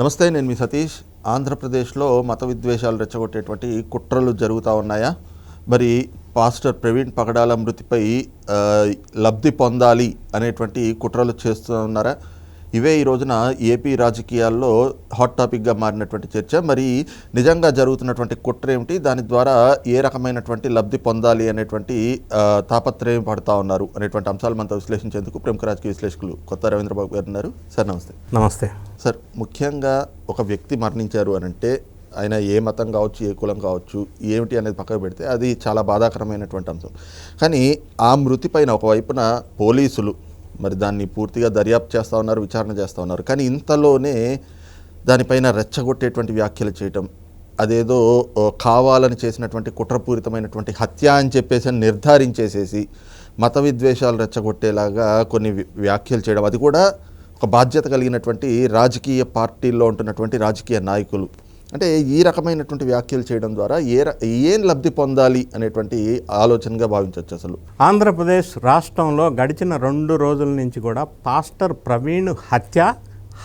నమస్తే నేను మీ సతీష్. ఆంధ్రప్రదేశ్లో మత విద్వేషాలు రెచ్చగొట్టేటువంటి కుట్రలు జరుగుతూ ఉన్నాయా? మరి పాస్టర్ ప్రవీణ్ పగడాల మృతిపై లబ్ధి పొందాలి అనేటువంటి కుట్రలు చేస్తూ ఉన్నారా ఇవే ఈ రోజున ఏపీ రాజకీయాల్లో హాట్ టాపిక్గా మారినటువంటి చర్చ. మరి నిజంగా జరుగుతున్నటువంటి కుట్ర ఏమిటి? దాని ద్వారా ఏ రకమైనటువంటి లబ్ధి పొందాలి అనేటువంటి తాపత్రయం పడుతూ ఉన్నారు అనేటువంటి అంశాలు మనతో విశ్లేషించేందుకు ప్రముఖ రాజకీయ విశ్లేషకులు కొత్త రవీంద్రబాబు గారు ఉన్నారు. సార్ నమస్తే. నమస్తే. సార్ ముఖ్యంగా ఒక వ్యక్తి మరణించారు అని అంటే ఆయన ఏ మతం కావచ్చు ఏ కులం కావచ్చు ఏమిటి అనేది పక్కకు పెడితే అది చాలా బాధాకరమైనటువంటి అంశం. కానీ ఆ మృతి పైన ఒకవైపున పోలీసులు మరి దాన్ని పూర్తిగా దర్యాప్తు చేస్తూ ఉన్నారు విచారణ చేస్తూ ఉన్నారు. కానీ ఇంతలోనే దానిపైన రెచ్చగొట్టేటువంటి వ్యాఖ్యలు చేయటం అదేదో కావాలని చేసినటువంటి కుట్రపూరితమైనటువంటి హత్య అని చెప్పేసి నిర్ధారించేసేసి మత విద్వేషాలు రెచ్చగొట్టేలాగా కొన్ని వ్యాఖ్యలు చేయడం అది కూడా ఒక బాధ్యత కలిగినటువంటి రాజకీయ పార్టీల్లో ఉంటున్నటువంటి రాజకీయ నాయకులు అంటే ఈ రకమైనటువంటి వ్యాఖ్యలు చేయడం ద్వారా ఏ ఏం లబ్ధి పొందాలి అనేటువంటి ఆలోచనగా భావించవచ్చు అసలు. ఆంధ్రప్రదేశ్ రాష్ట్రంలో గడిచిన రెండు రోజుల నుంచి కూడా పాస్టర్ ప్రవీణ్ హత్య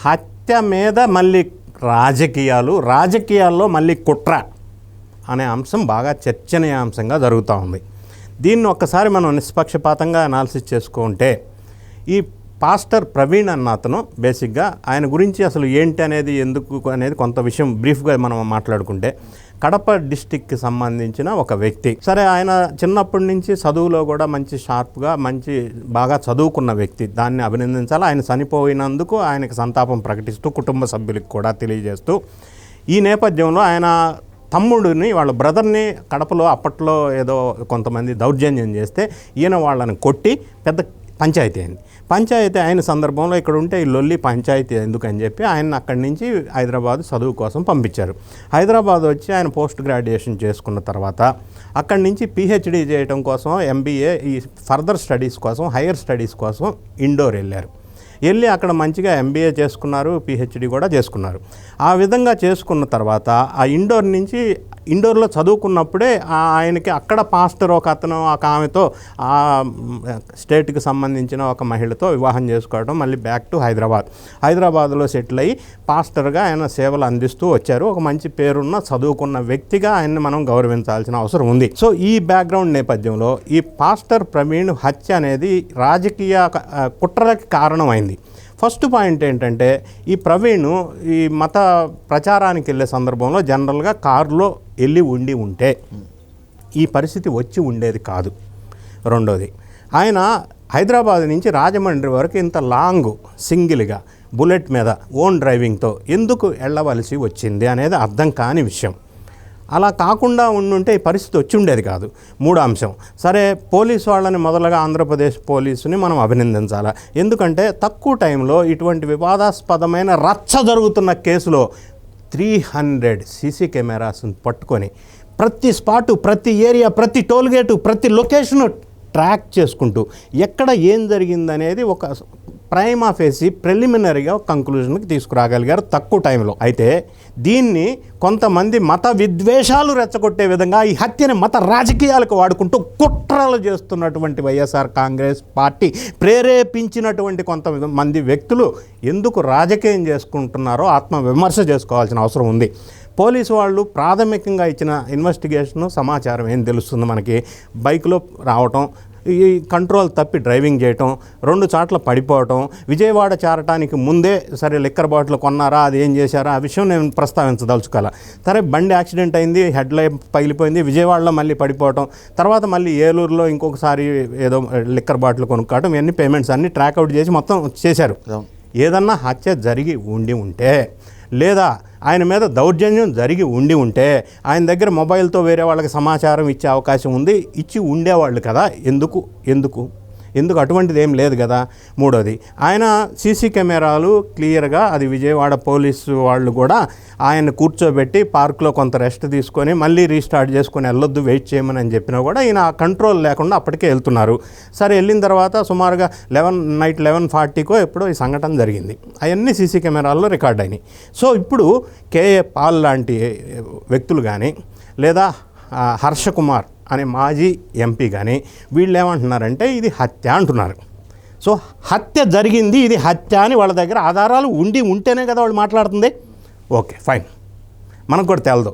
హత్య మీద మళ్ళీ రాజకీయాలు రాజకీయాల్లో మళ్ళీ కుట్ర అనే అంశం బాగా చర్చనీయాంశంగా జరుగుతూ ఉంది. దీన్ని ఒక్కసారి మనం నిష్పక్షపాతంగా అనాలిసిస్ చేసుకుంటే ఈ పాస్టర్ ప్రవీణ్ అన్న అతను బేసిక్గా ఆయన గురించి అసలు ఏంటి అనేది ఎందుకు అనేది కొంత విషయం బ్రీఫ్గా మనం మాట్లాడుకుంటే కడప డిస్టిక్కి సంబంధించిన ఒక వ్యక్తి. సరే ఆయన చిన్నప్పటి నుంచి చదువులో కూడా మంచి షార్ప్గా మంచి బాగా చదువుకున్న వ్యక్తి. దాన్ని అభినందించాలి. ఆయన చనిపోయినందుకు ఆయనకు సంతాపం ప్రకటిస్తూ కుటుంబ సభ్యులకు కూడా తెలియజేస్తూ ఈ నేపథ్యంలో ఆయన తమ్ముడిని వాళ్ళ బ్రదర్ని కడపలో అప్పట్లో ఏదో కొంతమంది దౌర్జన్యం చేస్తే ఈయన వాళ్ళని కొట్టి పెద్ద పంచాయతీ అయింది. పంచాయతీ అయిన సందర్భంలో ఇక్కడ ఉంటే ఈ లొల్లి పంచాయతీ ఎందుకని చెప్పి ఆయన అక్కడి నుంచి హైదరాబాద్ చదువు కోసం పంపించారు. హైదరాబాద్ వచ్చి ఆయన పోస్ట్ గ్రాడ్యుయేషన్ చేసుకున్న తర్వాత అక్కడి నుంచి పిహెచ్డి చేయడం కోసం ఎంబీఏ ఈ ఫర్దర్ స్టడీస్ కోసం హైయర్ స్టడీస్ కోసం ఇండోర్ వెళ్ళారు. వెళ్ళి అక్కడ మంచిగా ఎంబీఏ చేసుకున్నారు పిహెచ్డి కూడా చేసుకున్నారు. ఆ విధంగా చేసుకున్న తర్వాత ఆ ఇండోర్ నుంచి ఇండోర్లో చదువుకున్నప్పుడే ఆయనకి అక్కడ పాస్టర్ ఒక అతను ఒక ఆమెతో ఆ స్టేట్కి సంబంధించిన ఒక మహిళతో వివాహం చేసుకోవడం మళ్ళీ బ్యాక్ టు హైదరాబాద్. హైదరాబాద్లో సెటిల్ అయ్యి పాస్టర్గా ఆయన సేవలు అందిస్తూ వచ్చారు. ఒక మంచి పేరున్న చదువుకున్న వ్యక్తిగా ఆయన్ని మనం గౌరవించాల్సిన అవసరం ఉంది. సో ఈ బ్యాక్గ్రౌండ్ నేపథ్యంలో ఈ పాస్టర్ ప్రవీణ్ హత్య అనేది రాజకీయ కుట్రలకి కారణమైంది. ఫస్ట్ పాయింట్ ఏంటంటే ఈ ప్రవీణ్ ఈ మత ప్రచారానికి వెళ్ళే సందర్భంలో జనరల్గా కారులో వెళ్ళి ఉండి ఉంటే ఈ పరిస్థితి వచ్చి ఉండేది కాదు. రెండోది ఆయన హైదరాబాద్ నుంచి రాజమండ్రి వరకు ఇంత లాంగ్ సింగిల్గా బుల్లెట్ మీద ఓన్ డ్రైవింగ్తో ఎందుకు వెళ్ళవలసి వచ్చింది అనేది అర్థం కాని విషయం. అలా కాకుండా ఉండుంటే ఈ పరిస్థితి వచ్చి ఉండేది కాదు. మూడో అంశం సరే పోలీసు వాళ్ళని మొదలుగా ఆంధ్రప్రదేశ్ పోలీసుని మనం అభినందించాలా? ఎందుకంటే తక్కువ టైంలో ఇటువంటి వివాదాస్పదమైన రచ్చ జరుగుతున్న కేసులో త్రీ హండ్రెడ్ సీసీ కెమెరాస్ని పట్టుకొని ప్రతి స్పాటు ప్రతి ఏరియా ప్రతి టోల్గేటు ప్రతి లొకేషను ట్రాక్ చేసుకుంటూ ఎక్కడ ఏం జరిగిందనేది ఒక ప్రైమ్ ఆఫేసి ప్రిలిమినరీగా కంక్లూజన్కి తీసుకురాగలిగారు తక్కువ టైంలో. అయితే దీన్ని కొంతమంది మత విద్వేషాలు రెచ్చగొట్టే విధంగా ఈ హత్యని మత రాజకీయాలకు వాడుకుంటూ కుట్రలు చేస్తున్నటువంటి వైఎస్ఆర్ కాంగ్రెస్ పార్టీ ప్రేరేపించినటువంటి కొంతమంది వ్యక్తులు ఎందుకు రాజకీయం చేసుకుంటున్నారో ఆత్మ విమర్శ చేసుకోవాల్సిన అవసరం ఉంది. పోలీసు వాళ్ళు ప్రాథమికంగా ఇచ్చిన ఇన్వెస్టిగేషను సమాచారం ఏం తెలుస్తుంది మనకి? బైక్లో రావటం ఈ కంట్రోల్ తప్పి డ్రైవింగ్ చేయటం రెండు చాట్ల పడిపోవటం విజయవాడ చేరటానికి ముందే సరే లిక్కర్ బాటిల్ కొన్నారా అది ఏం చేశారా ఆ విషయం నేను ప్రస్తావించదలుచుకోవాల సరే బండి యాక్సిడెంట్ అయింది హెడ్ లైట్ పగిలిపోయింది విజయవాడలో మళ్ళీ పడిపోవటం తర్వాత మళ్ళీ ఏలూరులో ఇంకొకసారి ఏదో లిక్కర్ బాటిల్ కొనుక్కోవటం ఇవన్నీ పేమెంట్స్ అన్నీ ట్రాక్అవుట్ చేసి మొత్తం చేశారు. ఏదన్నా హత్య జరిగి ఉండి ఉంటే లేదా ఆయన మీద దౌర్జన్యం జరిగి ఉండి ఉంటే ఆయన దగ్గర మొబైల్తో వేరే వాళ్ళకి సమాచారం ఇచ్చే అవకాశం ఉంది ఇచ్చి ఉండేవాళ్ళు కదా ఎందుకు ఎందుకు? ఎందుకు అటువంటిది ఏం లేదు కదా? మూడోది ఆయన సీసీ కెమెరాలు క్లియర్గా అది విజయవాడ పోలీసు వాళ్ళు కూడా ఆయన కూర్చోబెట్టి పార్క్లో కొంత రెస్ట్ తీసుకొని మళ్ళీ రీస్టార్ట్ చేసుకొని వెళ్ళొద్దు వెయిట్ చేయమని అని చెప్పినా కూడా ఈయన కంట్రోల్ లేకుండా అప్పటికే వెళ్తున్నారు. సరే వెళ్ళిన తర్వాత సుమారుగా లెవెన్ నైట్ లెవెన్ ఫార్టీకో ఎప్పుడో ఈ సంఘటన జరిగింది. అవన్నీ సీసీ కెమెరాల్లో రికార్డ్ అయినాయి. సో ఇప్పుడు కేఏ పాల్ లాంటి వ్యక్తులు కానీ లేదా హర్షకుమార్ అనే మాజీ ఎంపీ కానీ వీళ్ళు ఏమంటున్నారంటే ఇది హత్య అంటున్నారు. సో హత్య జరిగింది ఇది హత్య అని వాళ్ళ దగ్గర ఆధారాలు ఉండి ఉంటేనే కదా వాళ్ళు మాట్లాడుతుంది. Okay fine. మనకు కూడా తెలదు.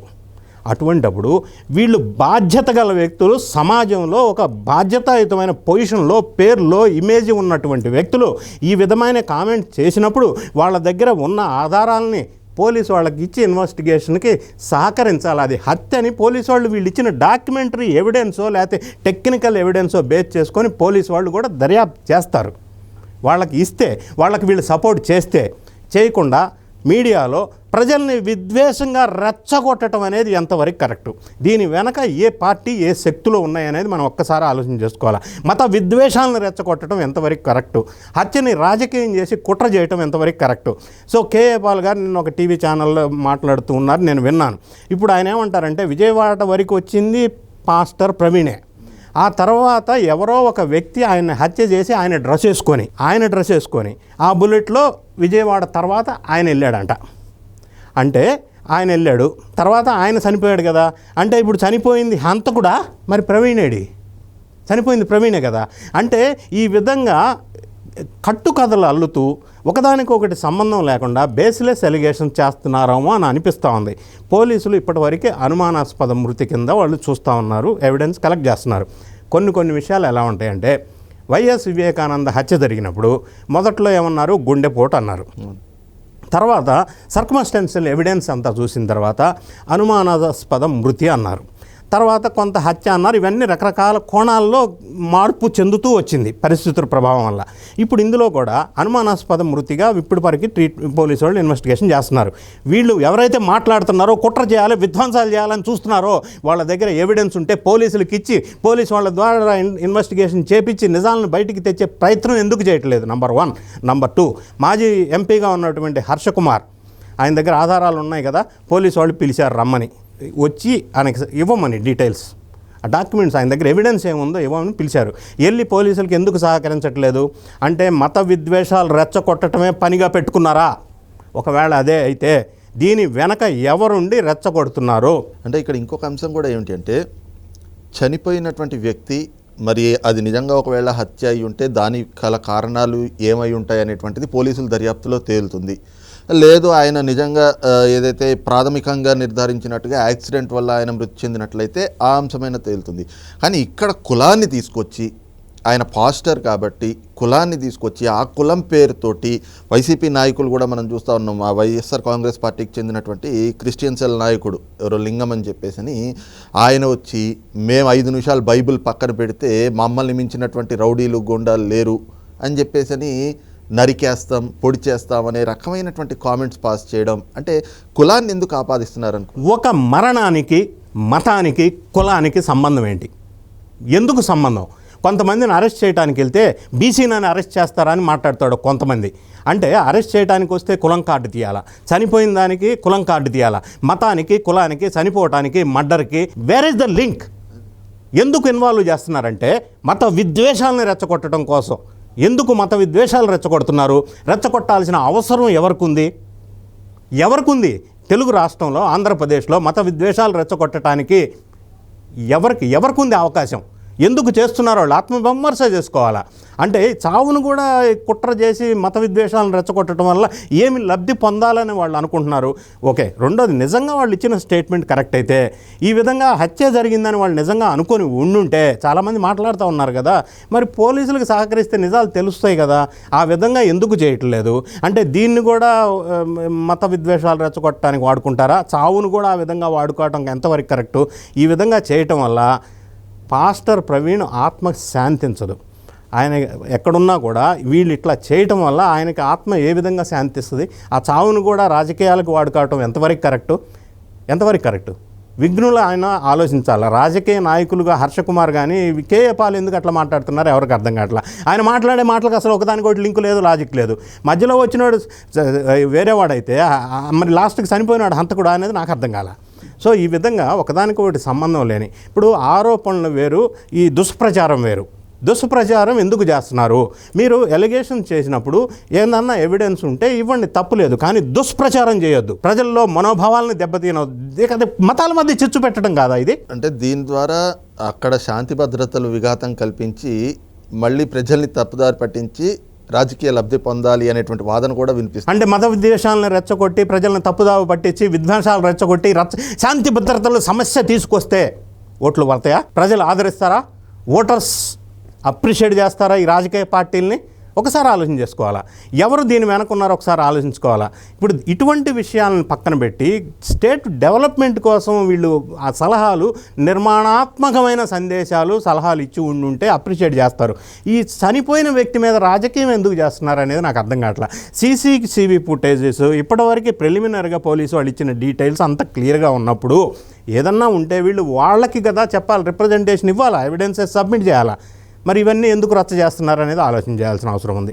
అటువంటప్పుడు వీళ్ళు బాధ్యత గల వ్యక్తులు సమాజంలో ఒక బాధ్యతాయుతమైన పొజిషన్లో పేరులో ఇమేజ్ ఉన్నటువంటి వ్యక్తులు ఈ విధమైన కామెంట్ చేసినప్పుడు వాళ్ళ దగ్గర ఉన్న ఆధారాలని పోలీసు వాళ్ళకి ఇచ్చి ఇన్వెస్టిగేషన్కి సహకరించాలి. అది హత్య అని పోలీసు వాళ్ళు వీళ్ళు ఇచ్చిన డాక్యుమెంటరీ ఎవిడెన్సో లేకపోతే టెక్నికల్ ఎవిడెన్సో బేస్ చేసుకొని పోలీసు వాళ్ళు కూడా దర్యాప్తు చేస్తారు. వాళ్ళకి ఇస్తే వాళ్ళకి వీళ్ళు సపోర్ట్ చేస్తే చేయకుండా మీడియాలో ప్రజల్ని విద్వేషంగా రెచ్చగొట్టడం అనేది ఎంతవరకు కరెక్టు? దీని వెనక ఏ పార్టీ ఏ శక్తులు ఉన్నాయనేది మనం ఒక్కసారి ఆలోచన చేసుకోవాలి? మత విద్వేషాలను రెచ్చగొట్టడం ఎంతవరకు కరెక్టు? హత్యని రాజకీయం చేసి కుట్ర చేయటం ఎంతవరకు కరెక్టు? సో కేఏ పాల్ గారు నిన్న ఒక టీవీ ఛానల్లో మాట్లాడుతూ ఉన్నారు నేను విన్నాను. ఇప్పుడు ఆయన ఏమంటారంటే విజయవాడ వరకు వచ్చింది పాస్టర్ ప్రవీణే. ఆ తర్వాత ఎవరో ఒక వ్యక్తి ఆయన హత్య చేసి ఆయన డ్రెస్ వేసుకొని ఆయన డ్రెస్ వేసుకొని ఆ బుల్లెట్లో విజయవాడ తర్వాత ఆయన వెళ్ళాడంట. అంటే ఆయన వెళ్ళాడు. తర్వాత ఆయన చనిపోయాడు కదా. అంటే ఇప్పుడు చనిపోయింది హంతకుడా? మరి ప్రవీణేడి చనిపోయింది ప్రవీణే కదా. అంటే ఈ విధంగా కట్టుకథలు అల్లుతూ ఒకదానికొకటి సంబంధం లేకుండా బేస్లెస్ ఎలిగేషన్ చేస్తున్నారేమో అని అనిపిస్తూ ఉంది. పోలీసులు ఇప్పటివరకు అనుమానాస్పద మృతి కింద వాళ్ళు చూస్తూ ఉన్నారు ఎవిడెన్స్ కలెక్ట్ చేస్తున్నారు. కొన్ని కొన్ని విషయాలు ఎలా ఉంటాయంటే వైఎస్ వివేకానంద హత్య జరిగినప్పుడు మొదట్లో ఏమన్నారు? గుండెపోటు అన్నారు. తర్వాత సర్కమస్టెన్షియల్ ఎవిడెన్స్ అంతా చూసిన తర్వాత అనుమానాస్పద మృతి అన్నారు. తర్వాత కొంత హత్య అన్నారు. ఇవన్నీ రకరకాల కోణాల్లో మార్పు చెందుతూ వచ్చింది పరిస్థితుల ప్రభావం వల్ల. ఇప్పుడు ఇందులో కూడా అనుమానాస్పద మృతిగా ఇప్పుడు వరకు ట్రీట్ పోలీసు వాళ్ళు ఇన్వెస్టిగేషన్ చేస్తున్నారు. వీళ్ళు ఎవరైతే మాట్లాడుతున్నారో కుట్ర చేయాలి విధ్వంసాలు చేయాలని చూస్తున్నారో వాళ్ళ దగ్గర ఎవిడెన్స్ ఉంటే పోలీసులకు ఇచ్చి పోలీసు వాళ్ళ ద్వారా ఇన్వెస్టిగేషన్ చేపించి నిజాలను బయటికి తెచ్చే ప్రయత్నం ఎందుకు చేయట్లేదు? నంబర్ వన్ నంబర్ టూ మాజీ ఎంపీగా ఉన్నటువంటి హర్షకుమార్ ఆయన దగ్గర ఆధారాలు ఉన్నాయి కదా పోలీసు వాళ్ళు పిలిచారు రమ్మని. వచ్చి ఆయనకి ఇవ్వమని డీటెయిల్స్. ఆ డాక్యుమెంట్స్ ఆయన దగ్గర ఎవిడెన్స్ ఏముందో ఇవ్వమని పిలిచారు. వెళ్ళి పోలీసులకు ఎందుకు సహకరించట్లేదు? అంటే మత విద్వేషాలు రెచ్చగొట్టడమే పనిగా పెట్టుకున్నారా? ఒకవేళ అదే అయితే దీని వెనక ఎవరుండి రెచ్చగొడుతున్నారు? అంటే ఇక్కడ ఇంకొక అంశం కూడా ఏమిటి అంటే చనిపోయినటువంటి వ్యక్తి మరి అది నిజంగా ఒకవేళ హత్య అయి ఉంటే దాని గల కారణాలు ఏమై ఉంటాయి అనేటువంటిది పోలీసుల దర్యాప్తులో తేలుతుంది. లేదు ఆయన నిజంగా ఏదైతే ప్రాథమికంగా నిర్ధారించినట్టుగా యాక్సిడెంట్ వల్ల ఆయన మృతి చెందినట్లయితే ఆ అంశమైన తేలుతుంది. కానీ ఇక్కడ కులాన్ని తీసుకొచ్చి ఆయన పాస్టర్ కాబట్టి కులాన్ని తీసుకొచ్చి ఆ కులం పేరుతోటి వైసీపీ నాయకులు కూడా మనం చూస్తూ ఉన్నాం. ఆ వైఎస్ఆర్ కాంగ్రెస్ పార్టీకి చెందినటువంటి క్రిస్టియన్ సెల్ నాయకుడు ఎవరో లింగం అని చెప్పేసి అని ఆయన వచ్చి మేము ఐదు నిమిషాలు బైబిల్ పక్కన పెడితే మమ్మల్ని మించినటువంటి రౌడీలు గుండాలు లేరు అని చెప్పేసి అని నరికేస్తాం పొడి చేస్తాం అనే రకమైనటువంటి కామెంట్స్ పాస్ చేయడం అంటే కులాన్ని ఎందుకు ఆపాదిస్తున్నారు ఒక మరణానికి మతానికి కులానికి సంబంధం ఏంటి? ఎందుకు సంబంధం? కొంతమందిని అరెస్ట్ చేయడానికి వెళ్తే బీసీనని అరెస్ట్ చేస్తారా అని మాట్లాడతాడు కొంతమంది. అంటే అరెస్ట్ చేయడానికి వస్తే కులం కార్డు తీయాలా? చనిపోయిన దానికి కులం కార్డు తీయాలా? మతానికి కులానికి చనిపోవటానికి మర్డర్కి వేర్ ఇస్ ద లింక్ ఎందుకు ఇన్వాల్వ్ చేస్తున్నారంటే మత విద్వేషాలను రెచ్చగొట్టడం కోసం. ఎందుకు మత విద్వేషాలు రెచ్చగొడుతున్నారు? రెచ్చగొట్టాల్సిన అవసరం ఎవరికి ఉంది ఎవరికుంది? తెలుగు రాష్ట్రంలో ఆంధ్రప్రదేశ్లో మత విద్వేషాలు రెచ్చగొట్టడానికి ఎవరికి ఎవరికి ఉంది అవకాశం? ఎందుకు చేస్తున్నారో వాళ్ళు ఆత్మవిమర్శ చేసుకోవాలా? అంటే చావును కూడా కుట్ర చేసి మత విద్వేషాలను రెచ్చగొట్టడం వల్ల ఏమి లబ్ధి పొందాలని వాళ్ళు అనుకుంటున్నారు? ఓకే రెండోది నిజంగా వాళ్ళు ఇచ్చిన స్టేట్మెంట్ కరెక్ట్ అయితే ఈ విధంగా హత్య జరిగిందని వాళ్ళు నిజంగా అనుకొని ఉండుంటే చాలామంది మాట్లాడుతూ ఉన్నారు కదా మరి పోలీసులకు సహకరిస్తే నిజాలు తెలుస్తాయి కదా ఆ విధంగా ఎందుకు చేయట్లేదు? అంటే దీన్ని కూడా మత విద్వేషాలు రెచ్చగొట్టడానికి వాడుకుంటారా? చావును కూడా ఆ విధంగా వాడుకోవటం ఎంతవరకు కరెక్టు? ఈ విధంగా చేయటం వల్ల పాస్టర్ ప్రవీణ్ ఆత్మ శాంతించదు ఆయన ఎక్కడున్నా కూడా వీళ్ళు ఇట్లా చేయటం వల్ల ఆయనకి ఆత్మ ఏ విధంగా శాంతిస్తుంది? ఆ చావును కూడా రాజకీయాలకు వాడుకోవటం ఎంతవరకు కరెక్టు? ఎంతవరకు కరెక్టు? విఘ్నులు ఆయన ఆలోచించాలి? రాజకీయ నాయకులుగా హర్షకుమార్ కానీ కేఏ పాల్ ఎందుకు అట్లా మాట్లాడుతున్నారు? ఎవరికి అర్థం కావట్లా? ఆయన మాట్లాడే మాటలకు అసలు ఒకదానికోటి లింక్ లేదు లాజిక్ లేదు. మధ్యలో వచ్చినాడు వేరేవాడైతే మరి లాస్ట్కి చనిపోయినాడు హంతకుడు అనేది నాకు అర్థం కాలే? సో ఈ విధంగా ఒకదానికొకటి సంబంధం లేని. ఇప్పుడు ఆరోపణలు వేరు ఈ దుష్ప్రచారం వేరు. దుష్ప్రచారం ఎందుకు చేస్తున్నారు? మీరు ఎలిగేషన్ చేసినప్పుడు ఏందన్నా ఎవిడెన్స్ ఉంటే ఇవ్వండి తప్పులేదు కానీ దుష్ప్రచారం చేయొద్దు. ప్రజల్లో మనోభావాలను దెబ్బతీయనొద్దు. ఇక మతాల మధ్య చిచ్చు పెట్టడం కాదా ఇది? అంటే దీని ద్వారా అక్కడ శాంతి భద్రతలు విఘాతం కల్పించి మళ్ళీ ప్రజల్ని తప్పుదారి పట్టించి రాజకీయ లబ్ధి పొందాలి అనేటువంటి వాదన కూడా వినిపిస్తుంది. అంటే మత విద్వేషాలను రెచ్చగొట్టి ప్రజలను తప్పుదావ పట్టించి విధ్వంసాలు రెచ్చగొట్టి రచ్చ శాంతి భద్రతలు సమస్య తీసుకొస్తే ఓట్లు పడతాయా? ప్రజలు ఆదరిస్తారా? ఓటర్స్ అప్రిషియేట్ చేస్తారా ఈ రాజకీయ పార్టీల్ని? ఒకసారి ఆలోచన చేసుకోవాలా? ఎవరు దీని వెనకున్నారో ఒకసారి ఆలోచించుకోవాలా? ఇప్పుడు ఇటువంటి విషయాలను పక్కన పెట్టి స్టేట్ డెవలప్మెంట్ కోసం వీళ్ళు ఆ సలహాలు నిర్మాణాత్మకమైన సందేశాలు సలహాలు ఇచ్చి ఉండుంటే అప్రిషియేట్ చేస్తారు. ఈ చనిపోయిన వ్యక్తి మీద రాజకీయం ఎందుకు చేస్తున్నారు అనేది నాకు అర్థం కావట్లా. సీసీ సివి ఫుటేజెస్ ఇప్పటివరకు ప్రిలిమినరీగా పోలీసు వాళ్ళు ఇచ్చిన డీటెయిల్స్ అంత క్లియర్గా ఉన్నప్పుడు ఏదన్నా ఉంటే వీళ్ళు వాళ్ళకి కదా చెప్పాలి రిప్రజెంటేషన్ ఇవ్వాలా ఎవిడెన్సెస్ సబ్మిట్ చేయాలా? మరి ఇవన్నీ ఎందుకు రచ్చ చేస్తున్నారు అనేది ఆలోచన చేయాల్సిన అవసరం ఉంది.